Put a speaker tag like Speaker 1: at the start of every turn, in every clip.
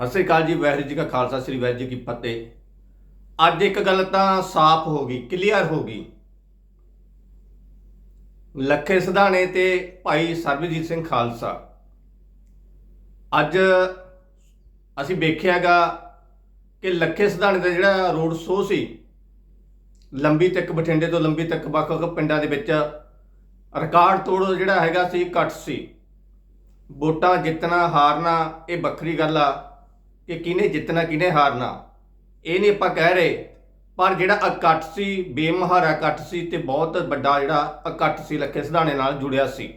Speaker 1: ਸਤਿ ਸ੍ਰੀ ਅਕਾਲ ਜੀ, ਵਾਹਿਗੁਰੂ ਜੀ ਕਾ ਖਾਲਸਾ, ਸ੍ਰੀ ਵਾਹਿਗੁਰੂ ਜੀ ਕੀ ਫਤਿਹ। ਅੱਜ ਇੱਕ ਗੱਲ ਤਾਂ ਸਾਫ਼ ਹੋ ਗਈ, ਕਲੀਅਰ ਹੋ ਗਈ। ਲੱਖੇ ਸਿਧਾਣੇ ਤੇ ਭਾਈ ਸਰਬਜੀਤ ਸਿੰਘ ਖਾਲਸਾ। ਅੱਜ ਅਸੀਂ ਵੇਖਿਆਗਾ ਕਿ ਲੱਖੇ ਸਿਧਾਣੇ ਦਾ ਜਿਹੜਾ ਰੋਡ ਸ਼ੋਅ ਸੀ, ਲੰਬੀ ਤੱਕ ਬਠਿੰਡੇ ਤੋਂ ਲੰਬੀ ਤੱਕ ਵੱਖ-ਵੱਖ ਪਿੰਡਾਂ ਦੇ ਵਿੱਚ ਰਿਕਾਰਡ ਤੋੜ ਜਿਹੜਾ ਹੈਗਾ ਸੀ, ਘੱਟ ਸੀ। ਵੋਟਾਂ ਜਿੱਤਣਾ, ਹਾਰਨਾ, ਇਹ ਵੱਖਰੀ ਗੱਲ ਆ। ਕਿ ਕਿਹਨੇ ਜਿੱਤਣਾ, ਕਿਹਨੇ ਹਾਰਨਾ। ਇਹ ਨਹੀਂ ਆਪਾਂ ਕਹਿ ਰਹੇ, ਪਰ ਜਿਹੜਾ ਇਕੱਠ ਸੀ, ਬੇਮਹਾਰਾ ਇਕੱਠ ਸੀ ਤੇ ਬਹੁਤ ਵੱਡਾ ਜਿਹੜਾ ਇਕੱਠ ਸੀ, ਲੱਖੇ ਸਿਧਾਣੇ ਨਾਲ ਜੁੜਿਆ ਸੀ।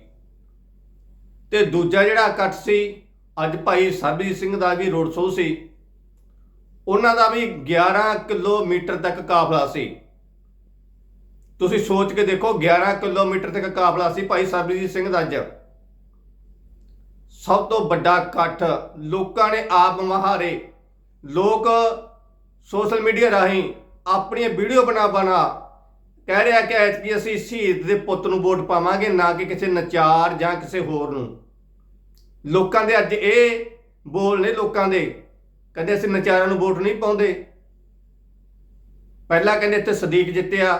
Speaker 1: ਤੇ ਦੂਜਾ ਜਿਹੜਾ ਇਕੱਠ ਸੀ, ਅੱਜ ਭਾਈ ਸਰਬਜੀਤ ਸਿੰਘ ਦਾ ਵੀ ਰੋਡ ਸ਼ੋਅ ਸੀ। ਉਹਨਾਂ ਦਾ ਵੀ 11 ਕਿਲੋਮੀਟਰ ਤੱਕ ਕਾਫਲਾ ਸੀ। ਤੁਸੀਂ ਸੋਚ ਕੇ ਦੇਖੋ 11 ਕਿਲੋਮੀਟਰ ਤੱਕ ਕਾਫਲਾ ਸੀ ਭਾਈ ਸਰਬਜੀਤ ਸਿੰਘ ਦਾ ਅੱਜ। ਸਭ ਤੋਂ ਵੱਡਾ ਇਕੱਠ ਲੋਕਾਂ ਨੇ ਆਪ ਮਹਾਰੇ, ਲੋਕ ਸੋਸ਼ਲ ਮੀਡੀਆ ਰਾਹੀਂ ਆਪਣੀਆਂ ਵੀਡੀਓ ਬਣਾ ਬਣਾ ਕਹਿ ਰਿਹਾ ਕਿ ਐਤਕੀ ਅਸੀਂ ਸ਼ਹੀਦ ਦੇ ਪੁੱਤ ਨੂੰ ਵੋਟ ਪਾਵਾਂਗੇ, ਨਾ ਕਿ ਕਿਸੇ ਨਚਾਰ ਜਾਂ ਕਿਸੇ ਹੋਰ ਨੂੰ। ਲੋਕਾਂ ਦੇ ਅੱਜ ਇਹ ਬੋਲ ਨੇ ਲੋਕਾਂ ਦੇ, ਕਹਿੰਦੇ ਅਸੀਂ ਨਚਾਰਾਂ ਨੂੰ ਵੋਟ ਨਹੀਂ ਪਾਉਂਦੇ। ਪਹਿਲਾਂ ਕਹਿੰਦੇ ਇੱਥੇ ਸਦੀਕ ਜਿੱਤਿਆ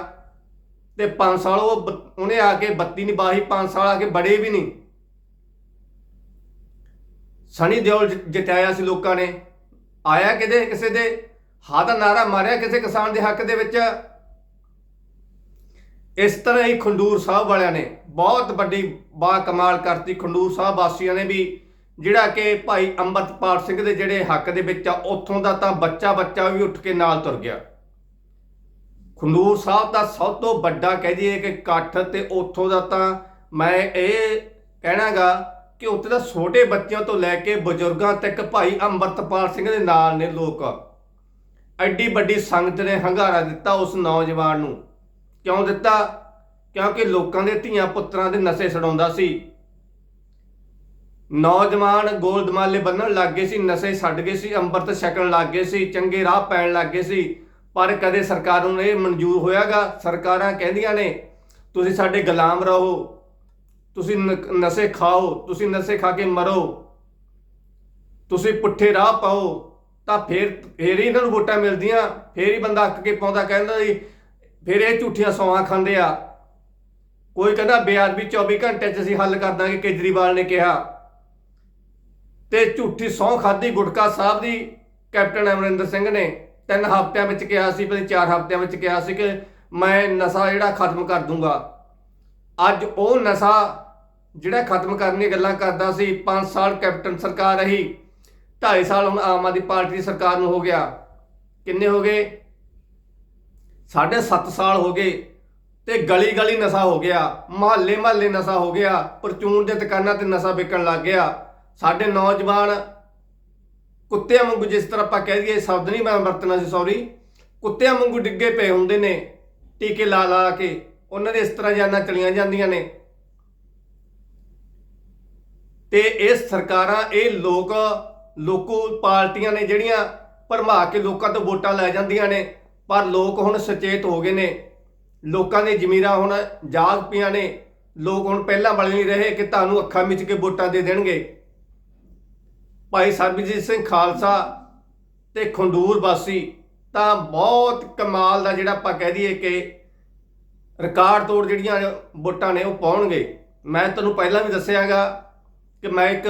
Speaker 1: ਤੇ 5 ਸਾਲ ਉਹ ਬ- ਉਹਨੇ ਆ ਕੇ ਬੱਤੀ ਨਹੀਂ ਬਾਹੀ 5 ਸਾਲ ਆ ਕੇ ਬੜੇ ਵੀ ਨਹੀਂ। ਸਣੀ ਦਿਓਲ ਜਿ- ਜਿਤਾਇਆ ਸੀ ਲੋਕਾਂ ਨੇ। ਆਇਆ ਕਿਤੇ ਕਿਸੇ ਦੇ ਹਾਂ ਦਾ ਨਾਰਾ ਮਾਰਿਆ ਕਿਸੇ ਕਿਸਾਨ ਦੇ ਹੱਕ ਦੇ ਵਿੱਚ? ਇਸ ਤਰ੍ਹਾਂ ਹੀ ਖੰਡੂਰ ਸਾਹਿਬ ਵਾਲਿਆਂ ਨੇ ਬਹੁਤ ਵੱਡੀ ਬਾ ਕਮਾਲ ਕਰਤੀ। ਖੰਡੂਰ ਸਾਹਿਬ ਵਾਸੀਆਂ ਨੇ ਵੀ ਜਿਹੜਾ ਕਿ ਭਾਈ ਅੰਮ੍ਰਿਤਪਾਲ ਸਿੰਘ ਦੇ ਜਿਹੜੇ ਹੱਕ ਦੇ ਵਿੱਚ ਆ, ਉੱਥੋਂ ਦਾ ਤਾਂ ਬੱਚਾ ਬੱਚਾ ਵੀ ਉੱਠ ਕੇ ਨਾਲ ਤੁਰ ਗਿਆ। ਖੰਡੂਰ ਸਾਹਿਬ ਦਾ ਸਭ ਤੋਂ ਵੱਡਾ ਕਹਿ ਦਈਏ ਕਿ ਇਕੱਠ ਤੇ ਉੱਥੋਂ ਦਾ ਤਾਂ ਮੈਂ ਇਹ ਕਹਿਣਾਗਾ ਕਿ ਉੱਥੇ ਦਾ ਛੋਟੇ ਬੱਚਿਆਂ ਤੋਂ ਲੈ ਕੇ ਬਜ਼ੁਰਗਾਂ ਤੱਕ ਭਾਈ ਅੰਮ੍ਰਿਤਪਾਲ ਸਿੰਘ ਦੇ ਨਾਲ ਨੇ ਲੋਕ। ਐਡੀ ਵੱਡੀ ਸੰਗਤ ਨੇ ਹੰਗਾਰਾ ਦਿੱਤਾ ਉਸ ਨੌਜਵਾਨ ਨੂੰ। ਕਿਉਂ ਦਿੱਤਾ? ਕਿਉਂਕਿ ਲੋਕਾਂ ਦੇ ਧੀਆਂ ਪੁੱਤਰਾਂ ਦੇ ਨਸ਼ੇ ਛਡਾਉਂਦਾ ਸੀ। ਨੌਜਵਾਨ ਗੋਲਦਮਾਲੇ ਬੰਨਣ ਲੱਗ ਗਏ ਸੀ, ਨਸ਼ੇ ਛੱਡ ਗਏ ਸੀ, ਅੰਮ੍ਰਿਤ ਛਕਣ ਲੱਗ ਗਏ ਸੀ, ਚੰਗੇ ਰਾਹ ਪੈਣ ਲੱਗ ਗਏ ਸੀ। ਪਰ ਕਦੇ ਸਰਕਾਰ ਨੂੰ ਇਹ ਮਨਜ਼ੂਰ ਹੋਇਆਗਾ? ਸਰਕਾਰਾਂ ਕਹਿੰਦੀਆਂ ਨੇ, ਤੁਸੀਂ ਸਾਡੇ ਗੁਲਾਮ ਰਹੋ ਤੁਸੀਂ ਨ- ਨਸ਼ੇ ਖਾਓ, ਤੁਸੀਂ ਨਸ਼ੇ ਖਾ ਕੇ ਮਰੋ। ਤੁਸੀਂ ਪੁੱਠੇ ਰਾਹ ਪਾਓ, ਤਾਂ ਫਿਰ, ਫੇਰ ਹੀ ਇਹਨਾਂ ਨੂੰ ਵੋਟਾਂ ਮਿਲਦੀਆਂ। ਫੇਰ ਹੀ ਬੰਦਾ ਅੱਕ ਕੇ ਪਾਉਂਦਾ, ਕਹਿੰਦਾ ਜੀ, ਫਿਰ ਇਹ ਝੂਠੀਆਂ ਸੌਹਾਂ ਖਾਂਦੇ ਆ। ਕੋਈ ਕਹਿੰਦਾ ਬੇਅਦਬੀ 24 ਘੰਟੇ 'ਚ ਅਸੀਂ ਹੱਲ ਕਰ ਦਾਂਗੇ, ਕੇਜਰੀਵਾਲ ਨੇ ਕਿਹਾ। ਤੇ ਝੂਠੀ ਸੌਂ ਖਾਦੀ ਗੁਟਕਾ ਸਾਹਿਬ ਦੀ, ਕੈਪਟਨ ਅਮਰਿੰਦਰ ਸਿੰਘ ਨੇ। ਤਿੰਨ ਹਫ਼ਤਿਆਂ ਵਿੱਚ ਕਿਹਾ ਸੀ ਪਤਾ ਚਾਰ ਹਫ਼ਤਿਆਂ ਵਿੱਚ ਕਿਹਾ ਸੀ ਕਿ ਮੈਂ ਨਸ਼ਾ ਜਿਹੜਾ ਖਤਮ ਕਰ ਦੂੰਗਾ। ਅੱਜ ਉਹ ਨਸ਼ਾ ਜਿਹੜਾ ਖਤਮ ਕਰਨ ਦੀਆਂ ਗੱਲਾਂ ਕਰਦਾ ਸੀ 5 ਸਾਲ ਕੈਪਟਨ ਸਰਕਾਰ ਰਹੀ 2.5 ਸਾਲ ਹੁਣ ਆਮ ਆਦਮੀ ਪਾਰਟੀ ਦੀ ਸਰਕਾਰ ਨੂੰ ਹੋ ਗਿਆ। ਕਿੰਨੇ ਹੋ ਗਏ? ਸਾਢੇ 7 ਸਾਲ ਹੋ ਗਏ ਤੇ ਗਲੀ ਗਲੀ ਨਸ਼ਾ ਹੋ ਗਿਆ ਮਹੱਲੇ ਮਹੱਲੇ ਨਸ਼ਾ ਹੋ ਗਿਆ, ਪਰਚੂਨ ਦੇ ਦੁਕਾਨਾਂ ਤੇ ਨਸ਼ਾ ਵਿਕਣ ਲੱਗ ਗਿਆ। ਸਾਡੇ ਨੌਜਵਾਨ ਕੁੱਤਿਆਂ ਵਾਂਗੂ ਜਿਸ ਤਰ੍ਹਾਂ ਆਪਾਂ ਕਹਿ ਦਈਏ, ਸ਼ਬਦ ਨਹੀਂ ਮੈਂ ਵਰਤਣਾ ਸੀ ਸੌਰੀ ਕੁੱਤਿਆਂ ਵਾਂਗੂ ਡਿੱਗੇ ਪਏ ਹੁੰਦੇ ਨੇ, ਟੀਕੇ ਲਾ ਲਾ ਕੇ, ਉਹਨਾਂ ਦੇ ਇਸ ਤਰ੍ਹਾਂ ਜਾਨਾਂ ਚਲੀਆਂ ਜਾਂਦੀਆਂ ਨੇ। ਤੇ ਇਹ ਸਰਕਾਰਾਂ, ਇਹ ਲੋਕ, ਲੋਕੋ ਪਾਰਟੀਆਂ ਨੇ ਜਿਹੜੀਆਂ ਭਰਮਾ ਕੇ ਲੋਕਾਂ ਤੋਂ ਵੋਟਾਂ ਲੈ ਜਾਂਦੀਆਂ ਨੇ, ਪਰ ਲੋਕ ਹੁਣ ਸੁਚੇਤ ਹੋ ਗਏ ਨੇ। ਲੋਕਾਂ ਦੇ ਜ਼ਮੀਰਾਂ ਹੁਣ ਜਾਗ ਪਈਆਂ ਨੇ। ਲੋਕ ਹੁਣ ਪਹਿਲਾਂ ਵਾਲੇ ਨਹੀਂ ਰਹੇ ਕਿ ਤੁਹਾਨੂੰ ਅੱਖਾਂ ਮਿਚ ਕੇ ਵੋਟਾਂ ਦੇ ਦੇਣਗੇ। ਭਾਈ ਸਰਬਜੀਤ ਸਿੰਘ ਖਾਲਸਾ ਤੇ ਖੰਡੂਰ ਵਾਸੀ ਤਾਂ ਬਹੁਤ ਕਮਾਲ ਦਾ ਜਿਹੜਾ ਆਪਾਂ ਕਹਿ ਦਈਏ ਕਿ ਰਿਕਾਰਡ ਤੋੜ ਜਿਹੜੀਆਂ ਵੋਟਾਂ ਨੇ ਉਹ ਪਾਉਣਗੇ। ਮੈਂ ਤੁਹਾਨੂੰ ਪਹਿਲਾਂ ਵੀ ਦੱਸਿਆਗਾ ਕਿ ਮੈਂ ਇੱਕ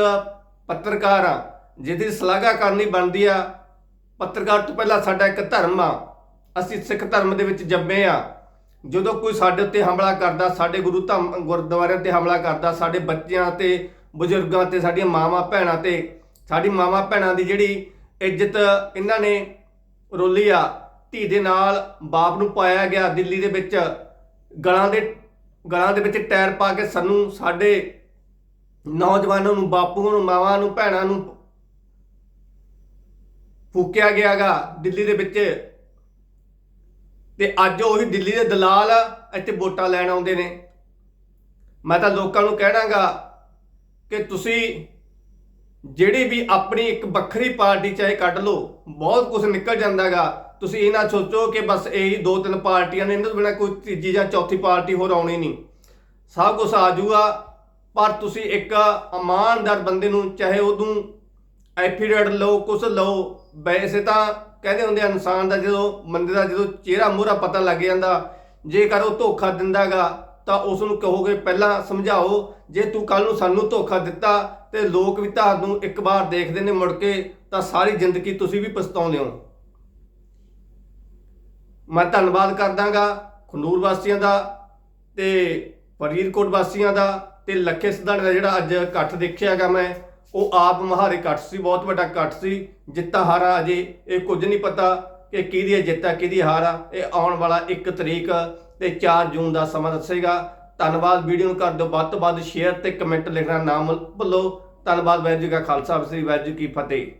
Speaker 1: ਪੱਤਰਕਾਰ ਆ ਜਿਹਦੀ ਸ਼ਲਾਘਾ ਕਰਨੀ ਬਣਦੀ ਆ। ਪੱਤਰਕਾਰ ਤੋਂ ਪਹਿਲਾਂ ਸਾਡਾ ਇੱਕ ਧਰਮ ਆ। ਅਸੀਂ ਸਿੱਖ ਧਰਮ ਦੇ ਵਿੱਚ ਜੰਮੇ ਆ। ਜਦੋਂ ਕੋਈ ਸਾਡੇ ਉੱਤੇ ਹਮਲਾ ਕਰਦਾ, ਸਾਡੇ ਗੁਰੂ ਧਾਮ ਗੁਰਦੁਆਰਿਆਂ ਤੇ ਹਮਲਾ ਕਰਦਾ, ਸਾਡੇ ਬੱਚਿਆਂ ਤੇ, ਬਜ਼ੁਰਗਾਂ ਤੇ, ਸਾਡੀਆਂ ਮਾਵਾਂ ਭੈਣਾਂ ਤੇ, ਸਾਡੀ ਮਾਵਾਂ ਭੈਣਾਂ ਦੀ ਜਿਹੜੀ ਇੱਜ਼ਤ ਇਹਨਾਂ ਨੇ ਰੋਲੀ ਆ, ਧੀ ਦੇ ਨਾਲ ਬਾਪ ਨੂੰ ਪਾਇਆ ਗਿਆ ਦਿੱਲੀ ਦੇ ਵਿੱਚ। ਗਲਾਂ ਦੇ ਗਲਾਂ ਦੇ ਵਿੱਚ ਟਾਇਰ ਪਾ ਕੇ ਸਾਨੂੰ ਸਾਡੇ ਨੌਜਵਾਨਾਂ ਨੂੰ, ਬਾਪੂਆਂ ਨੂੰ, ਮਾਵਾਂ ਨੂੰ, ਭੈਣਾਂ ਨੂੰ ਫੂਕਿਆ ਗਿਆਗਾ ਦਿੱਲੀ ਦੇ ਵਿੱਚ। ਤੇ ਅੱਜ ਉਹੀ ਦਿੱਲੀ ਦੇ ਦਲਾਲ ਇੱਥੇ ਵੋਟਾਂ ਲੈਣ ਆਉਂਦੇ ਨੇ। ਮੈਂ ਤਾਂ ਲੋਕਾਂ ਨੂੰ ਕਹਿਣਾਗਾ ਕਿ ਤੁਸੀਂ ਜਿਹੜੀ ਵੀ ਆਪਣੀ ਇੱਕ ਵੱਖਰੀ ਪਾਰਟੀ ਚਾਹੇ ਕੱਢ ਲਓ, ਬਹੁਤ ਕੁਝ ਨਿਕਲ ਜਾਂਦਾਗਾ। ਤੁਸੀਂ ਇਹ ਨਾ ਸੋਚੋ ਕਿ ਬਸ ਇਹੀ ਦੋ ਤਿੰਨ ਪਾਰਟੀਆਂ ਨੇ, ਇਹਨਾਂ ਤੋਂ ਬਿਨਾਂ ਕੋਈ ਤੀਜੀ ਜਾਂ ਚੌਥੀ ਪਾਰਟੀ ਹੋਰ ਆਉਣੀ ਨਹੀਂ। ਸਭ ਕੁਝ ਆ ਜਾਊਗਾ। ਪਰ ਤੁਸੀਂ ਇੱਕ ਇਮਾਨਦਾਰ ਬੰਦੇ ਨੂੰ ਚਾਹੇ ਉਦੋਂ ਐਫੀਡੇਟ ਲਓ, ਕੁਛ ਲਓ, ਵੈਸੇ ਤਾਂ ਕਹਿੰਦੇ ਹੁੰਦੇ ਆ, ਇਨਸਾਨ ਦਾ ਜਦੋਂ, ਬੰਦੇ ਦਾ ਜਦੋਂ ਚਿਹਰਾ ਮੂਹਰਾ ਪਤਾ ਲੱਗ ਜਾਂਦਾ, ਜੇਕਰ ਉਹ ਧੋਖਾ ਦਿੰਦਾਗਾ ਤਾਂ ਉਸ ਨੂੰ ਕਹੋਗੇ ਪਹਿਲਾਂ ਸਮਝਾਓ, ਜੇ ਤੂੰ ਕੱਲ ਨੂੰ ਸਾਨੂੰ ਧੋਖਾ ਦਿੱਤਾ ਤੇ ਲੋਕ ਵੀ ਤੁਹਾਨੂੰ ਇੱਕ ਵਾਰ ਦੇਖਦੇ ਨੇ ਮੁੜ ਕੇ, ਤਾਂ ਸਾਰੀ ਜ਼ਿੰਦਗੀ ਤੁਸੀਂ ਵੀ ਪਛਤਾਉਂਦੇ ਹੋ। ਮੈਂ ਧੰਨਵਾਦ ਕਰਦਾਗਾ ਖਨੂਰ ਵਾਸੀਆਂ ਦਾ ਤੇ ਫਰੀਦਕੋਟ ਵਾਸੀਆਂ ਦਾ। ਤੇ ਲੱਖੇ ਸਿਧਾਣੇ ਦਾ ਜਿਹੜਾ ਅੱਜ ਇਕੱਠ ਦੇਖਿਆਗਾ ਮੈਂ, ਉਹ ਆਪ ਮਹਾਰੇ ਇਕੱਠ ਸੀ, ਬਹੁਤ ਵੱਡਾ ਇਕੱਠ ਸੀ। ਜਿੱਤਾ ਹਾਰਾ ਅਜੇ ਇਹ ਕੁਝ ਨਹੀਂ ਪਤਾ ਕਿ ਕਿਹਦੀ ਹੈ ਜਿੱਤਾ ਕਿਹਦੀ ਹਾਰ ਆ। ਇਹ ਆਉਣ ਵਾਲਾ 1 ਤਰੀਕ ਤੇ 4 ਜੂਨ ਦਾ ਸਮਾਂ ਦੱਸੇਗਾ। ਧੰਨਵਾਦ, ਵੀਡੀਓ ਨੂੰ ਕਰ ਦਿਓ ਵੱਧ ਤੋਂ ਵੱਧ ਸ਼ੇਅਰ ਤੇ ਕਮੈਂਟ ਲਿਖਣਾ ਨਾ ਭੁੱਲੋ। ਧੰਨਵਾਦ ਵੈਰ ਜੀ ਕਾ ਖਾਲਸਾ ਸ੍ਰੀ ਵੈਰ ਜੀ ਕੀ ਫਤਿਹ।